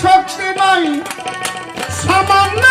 শক্তি নাই সামান্য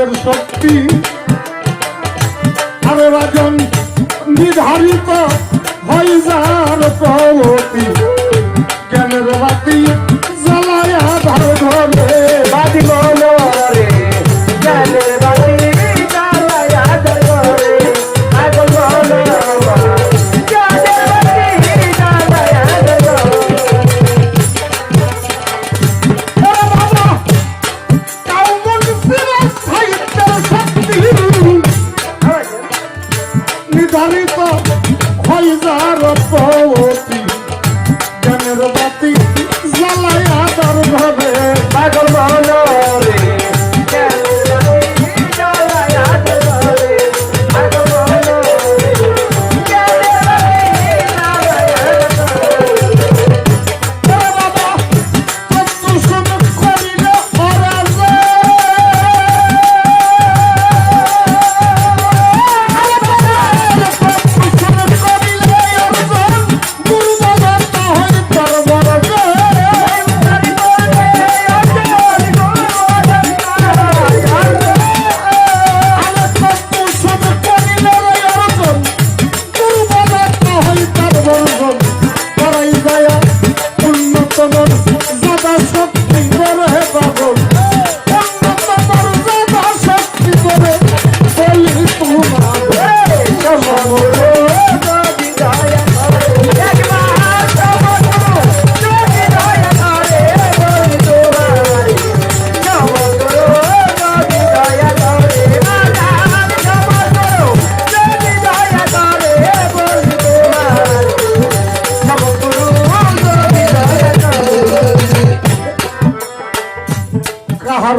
আছেন শক্তি। আরে রাজন নির্ধারিত হয় যার প্রগতি। জ্ঞানের বাতি for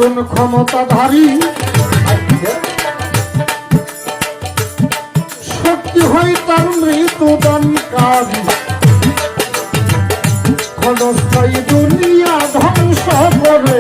ধারণ ক্ষমতা ধারী শক্তি হয় তার মৃত্যুদনকারী ক্ষণস্থায়ী দুনিয়া ধ্বংস করে।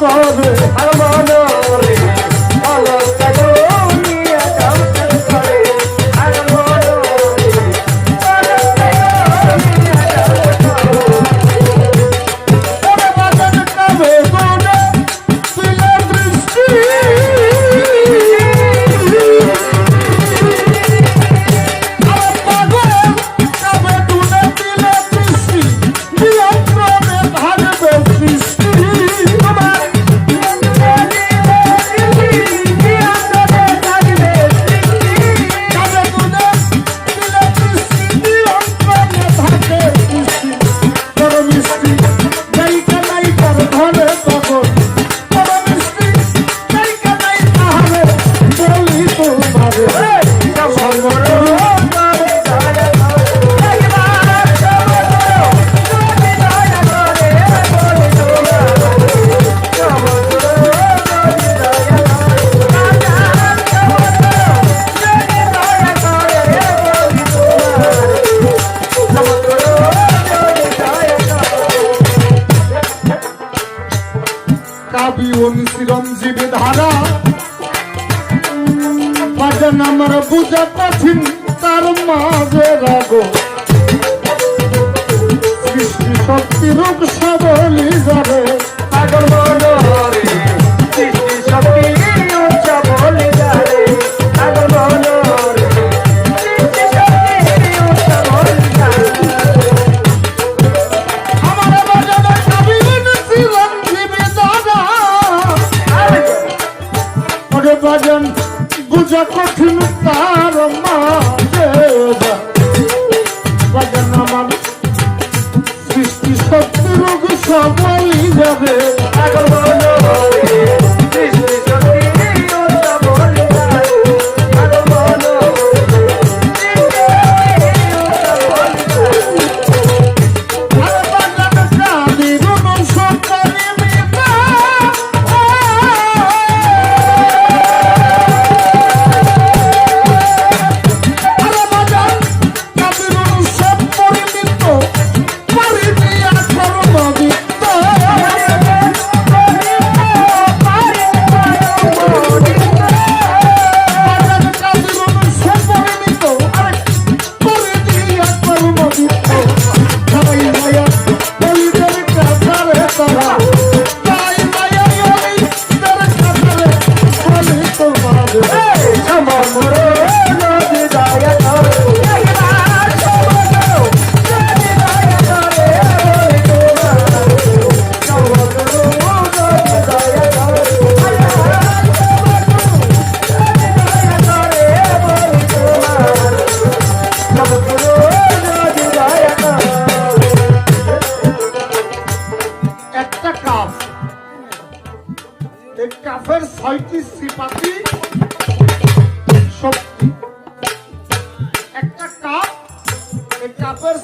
করে কাবি অনুসিরঞ্জীবে ধারা। ভজন আমার বুঝাতেছেন তার মাঝে রাগ। সৃষ্টি শক্তি রূপ সবলি যাবে আগর বুঝা কঠিন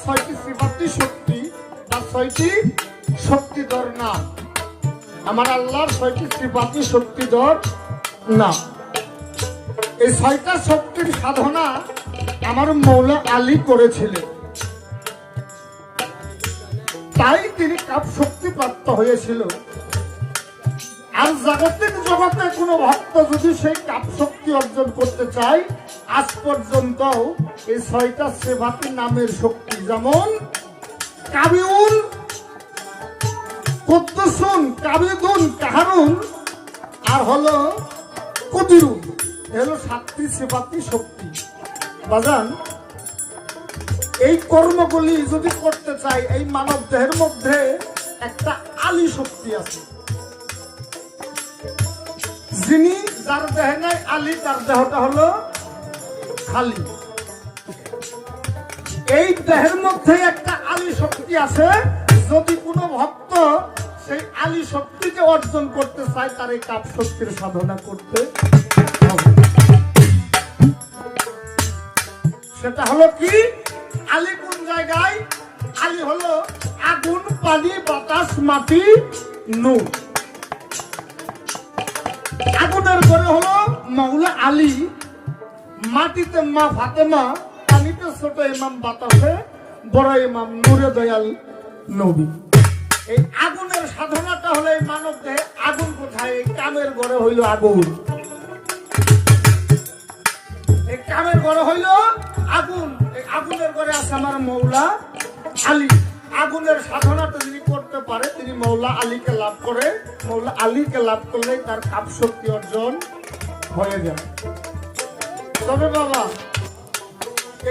ছয়টি সিপাতি শক্তি বা ছয়টি শক্তিধর না। আমার আল্লাহর ছয়টি সিপাতি শক্তিধর না। এই ছয়টা শক্তির সাধনা আমার মৌলা আলী করেছিলেন। তাই তিনি কাপ শক্তি প্রাপ্ত হয়েছিল। আর জাগতিক জগতে কোনো ভক্ত যদি সেই শক্তি অর্জন করতে চায়, আজ পর্যন্ত এই ছয়টা নামের শক্তি যেমন কাবিউল কাহারুন, আর হলো কুদিরুন। হলো সাতটি সেবাতি শক্তি। বাজান, এই কর্মগুলি যদি করতে চাই এই মানব দেহের মধ্যে একটা আলী শক্তি আছে। যিনি যার দেহে নাই, আলী তার দেহটা হলো খালি। এই দেহের মধ্যে একটা আলী শক্তি আছে, যদি কোনো ভক্ত সেই আলী শক্তিকে অর্জন করতে চায়, তার এই কাপ শক্তির সাধনা করতে সেটা হলো কি? আলী কোন জায়গায়? আলী হলো আগুন, পানি, বাতাস, মাটি নূর আগুনের ঘরে হলো মৌলা আলী। মাটিতে মা ফাতেমা, পানিতে ছোট ইমাম বাতাসে, বড় ইমাম নূরে দয়াল নবী। এই আগুনের সাধনাটা হলো এই মানব দেহে আগুন কোথায়? এই কামের ঘরে হইল আগুন। এই কামের ঘরে হইল আগুন। এই আগুনের ঘরে আছে আমার মৌলা আলী। আগুনের সাধনাটা যিনি করতে পারে, তিনি মৌলা আলীকে লাভ করে, মৌলা আলীকে লাভ করলেই তার কাপ শক্তি অর্জন হয়ে যায়। তবে বাবা,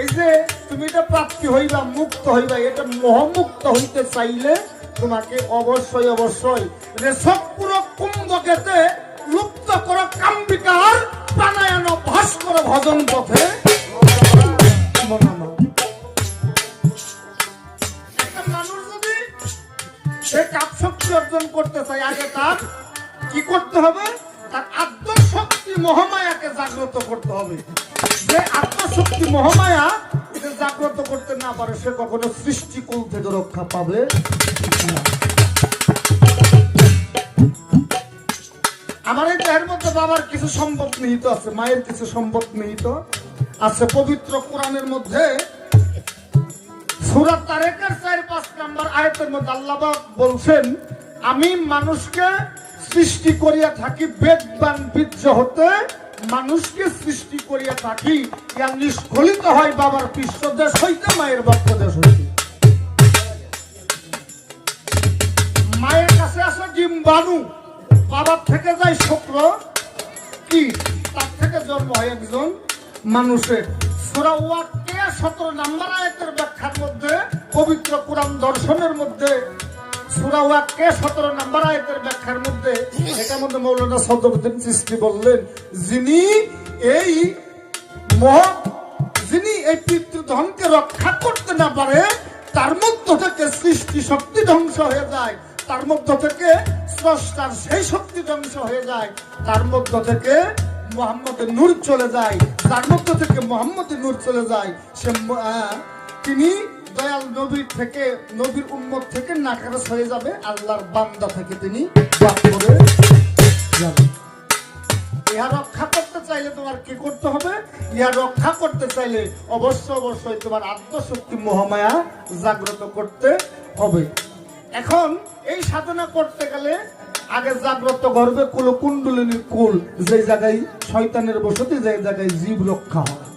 এই যে তুমি এটা প্রাপ্তি হইবা, মুক্ত হইবা, এটা মোহমুক্ত হইতে চাইলে তোমাকে অবশ্যই অবশ্যই রেশপুর কুম্ভকেতে লুপ্ত কর কাম্বিকার প্রাণায়ান ভাস্কর ভজন পথে অর্জন করতে চায় আগে তার, কি করতে হবে? তার আত্মশক্তি মহামায়াকে জাগ্রত করতে হবে। যে আত্মশক্তি মহামায়া জাগ্রত করতে না পারে, সে কখনো সৃষ্টিকুল থেকে রক্ষা পাবে আমার এই দেহের মধ্যে বাবার কিছু সম্পদ নিহিত আছে, মায়ের কিছু সম্পদ নিহিত আছে। পবিত্র কোরআনের মধ্যে সুরাত তারেকের চার পাঁচ নাম্বার আয়তের মধ্যে আল্লাহ বলছেন আমি মানুষকে সৃষ্টি করিয়া থাকি বেদবান বীর্য হতে মানুষকে সৃষ্টি করিয়া থাকি। ইয়া নিষ্কলিত হয় বাবার পৃষ্ঠদেশ হইতে, মায়ের বক্ষদেশ হইতে। মায়ের কাছে আসে ডিম্বাণু বাবার থেকে যায় শুক্র। কি? তার থেকে জন্ম হয় একজন মানুষের। সুরা ওয়াক্কে সতেরো নাম্বার আয়াতের ব্যাখ্যার মধ্যে, পবিত্র কোরআন দর্শনের মধ্যে রক্ষা করতে না পারে, তার মধ্য থেকে সৃষ্টি শক্তি ধ্বংস হয়ে যায়। তার মধ্য থেকে স্রষ্টার সেই শক্তি ধ্বংস হয়ে যায়। তার মধ্য থেকে মোহাম্মদের নূর চলে যায়। তার মধ্য থেকে মোহাম্মদের নূর চলে যায়। সে তিনি দয়াল নবীর থেকে, নবীর উম্মত থেকে নাকারাস হয়ে যাবে, আল্লাহর বান্দা থেকে তিনি ইহা রক্ষা করতে চাইলে তোমার কি করতে হবে? ইহা রক্ষা করতে চাইলে অবশ্য অবশ্যই তোমার আত্মশক্তি মহামায়া জাগ্রত করতে হবে। এখন এই সাধনা করতে গেলে আগে জাগ্রত গর্বে কুল কুণ্ডলিনীর কুল, যে জায়গায় শয়তানের বসতি, যে জায়গায় জীব রক্ষা হ্যাঁ।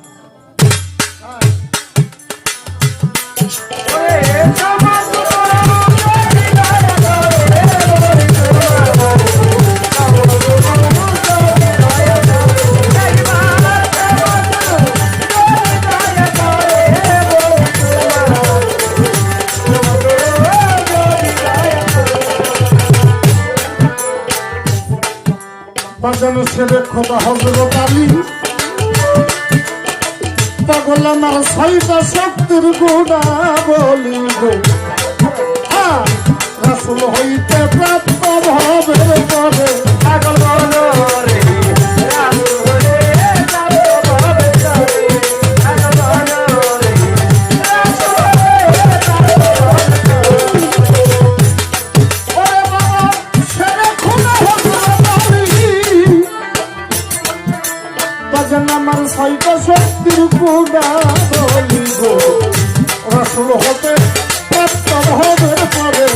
বাজানো সেবে খোদা হজরত আলী। পাগল আমার ছয়টা শক্তির গুণা বলি গো রাসূল হইতে প্রাপ্ত ভবের পরে পাগল গো রাসূল হতে প্রাপ্ত হবে পরে।